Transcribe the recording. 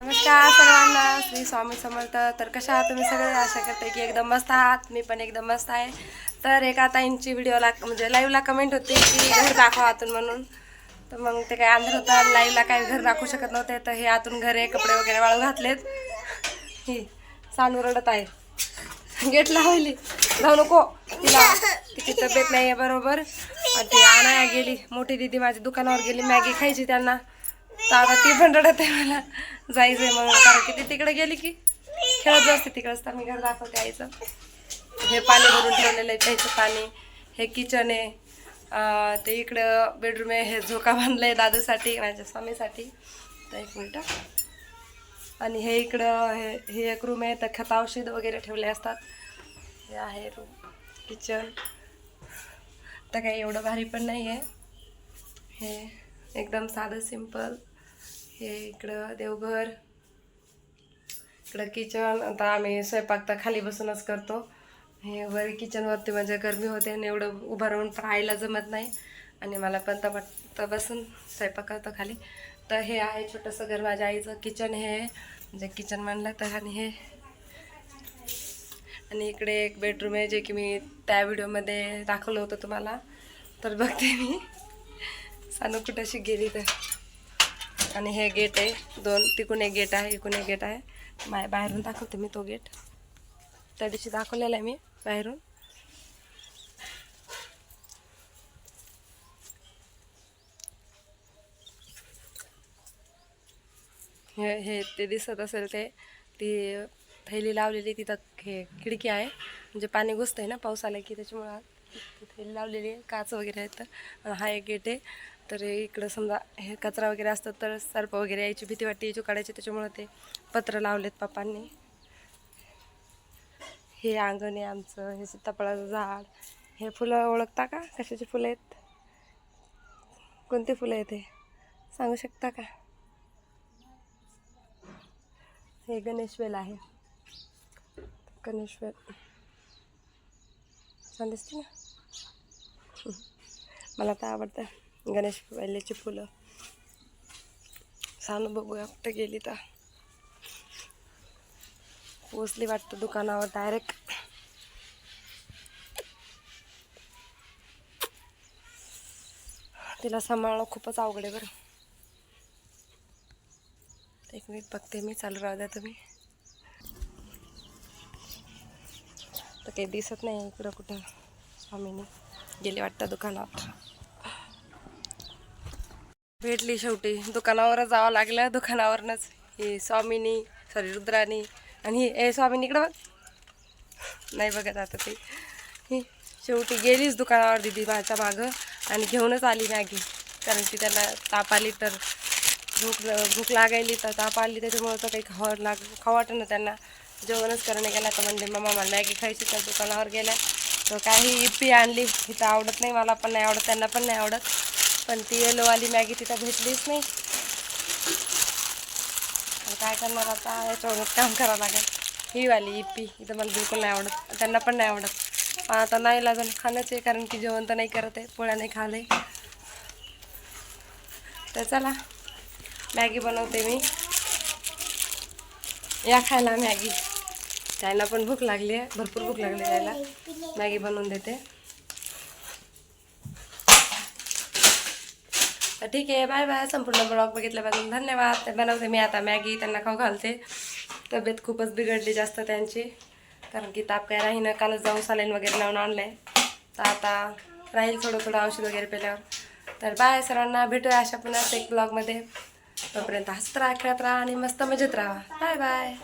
नमस्कार सर्वांना श्री स्वामी समर्थ. तर कशा आहात तुम्ही सगळे? आशा करते की एकदम मस्त आहात. मी पण एकदम मस्त आहे. तर एका ताईंची व्हिडिओला म्हणजे लाईव्हला कमेंट होती की घर दाखवा आतून म्हणून. तर मग ते काय अंधार होता. लाईव्हला काय घर दाखवू शकत नव्हते. तर हे आतून घरे कपडे वगैरे वाळू घातलेत. ही सानू रडत आहे. गेट लावली जाऊ नको. तिला तिची तब्येत नाही आहे बरोबर. आणि ती आणाया गेली. मोठी दिदी माझी दुकानावर गेली. मॅगी खायची त्यांना. तर आता ती पण रडत आहे मला. जायचंय म्हणून कारण की ती तिकडे गेली की खेळत असते तिकडंच. तर मी घर दाखवते आईचं. हे पाणी भरून ठेवलेलं आहे त्याचं पाणी. हे किचन आहे. ते इकडं बेडरूम आहे. हे झोका बांधलाय दादूसाठी माझ्या स्वामीसाठी. तर एक मिनटं. आणि हे इकडं हे हे एक रूम आहे. तर खत औषध वगैरे ठेवले असतात. हे आहे रूम किचन तर काही एवढं भारी पण नाही आहे हे एकदम साधं सिंपल हे इकडं देवघर इकडं किचन आता आम्ही स्वयंपाक तर खाली बसूनच करतो. हे वर किचनवरती म्हणजे गरमी होते आणि एवढं उभं राहून पाहायला जमत नाही. आणि मला पण तर बसून स्वयंपाक करतो खाली. तर हे आहे छोटंसं घर माझ्या आईचं किचन हे. म्हणजे किचन म्हणलं तर आणि हे. आणि इकडे एक बेडरूम आहे जे की मी त्या व्हिडिओमध्ये दाखवलं होतं तुम्हाला. तर बघते मी. सानू कुठंशी गेली तर. आणि हे गेट आहे. दोन तिकून एक गेट आहे इकून एक गेट आहे. माय बाहेरून दाखवते मी तो गेट. त्या दिवशी दाखवलेला आहे मी बाहेरून. हे हे ते दिसत असेल ते ती थैली लावलेली तिथं हे खिडकी आहे. म्हणजे पाणी घुसतंय ना पाऊस आला की त्याच्यामुळं थैली लावलेली आहे काच वगैरे आहेत तर. हा एक गेट आहे. तर इकडं समजा हे कचरा वगैरे असतो तर सर्प वगैरे यायची भीती वाटते याची काढायची त्याच्यामुळं ते पत्र लावलेत पप्पांनी. हे अंगण आहे आमचं हे सीताफळाचं झाड. हे फुलं ओळखता का? कशाची फुलं आहेत? कोणती फुलं आहेत हे? सांगू शकता का? हे गणेशवेल आहे. गणेशवेल. छान दिसते ना मला तर आवडतं. गणेश वेल्याची फुलं. सानू बघूया कुठं गेली तर पोचली वाटतं दुकानावर डायरेक्ट तिला सांभाळणं खूपच अवघड आहे बरं. एक मिनिट बघते मी चालू राहू द्या तुम्ही. तर काही दिसत नाही इकडं कुठं. स्वामीने गेले वाटतं दुकानावर. भेटली शेवटी. दुकानावरच जावं लागलं दुकानावरनच. ही स्वामिनी सॉरी रुद्राणी आणि ही ए स्वामिनी इकडं बघ. नाही बघत आता ते. ही शेवटी गेलीच दुकानावर दिदी माझ्या मागं आणि घेऊनच आली मॅगी. कारण की त्यांना ताप आली तर भूक भूक लागायली तर ताप आली त्याच्यामुळं तर काही खावा लाग खावं वाटं ना त्यांना. जेवणच करणं गेला तर म्हणले मम्मा मला मॅगी खायची त्या दुकानावर गेल्या. तर काही इप्पी आणली. इथं आवडत नाही मला पण नाही आवडत त्यांना पण नाही आवडत. पण ती येलोवाली मॅगी तिथं भेटलीच नाही. काय करणार आता? याच्यावर काम करावं लागेल. ही वाली इप्पी इथं मला बिलकुल नाही आवडत. त्यांना पण नाही आवडत. पण आता नाही लागून खाणंच आहे कारण की जेवण तर नाही करत आहे. पोळ्या नाही खाले. तर चला मॅगी बनवते मी. या खायला मॅगी. त्याला पण भूक लागली आहे. भरपूर भूक लागली त्याला मॅगी बनवून देते. तर ठीक आहे बाय बाय संपूर्ण ब्लॉग बघितल्यापासून धन्यवाद. ते बनवते मी आता मॅगी त्यांना खाऊ घालते. तब्येत खूपच बिघडली जास्त त्यांची. कारण की ताप काय राहीनं कालच जाऊन सालेन वगैरे लावून आणलं आहे तर आता राहील थोडं थोडं औषध वगैरे पेल्यावर. तर बाय सर्वांना भेटूया अशा पुन्हा एक ब्लॉगमध्ये तोपर्यंत हसत राहा खेळत राहा आणि मस्त मजेत राहा. Bye bye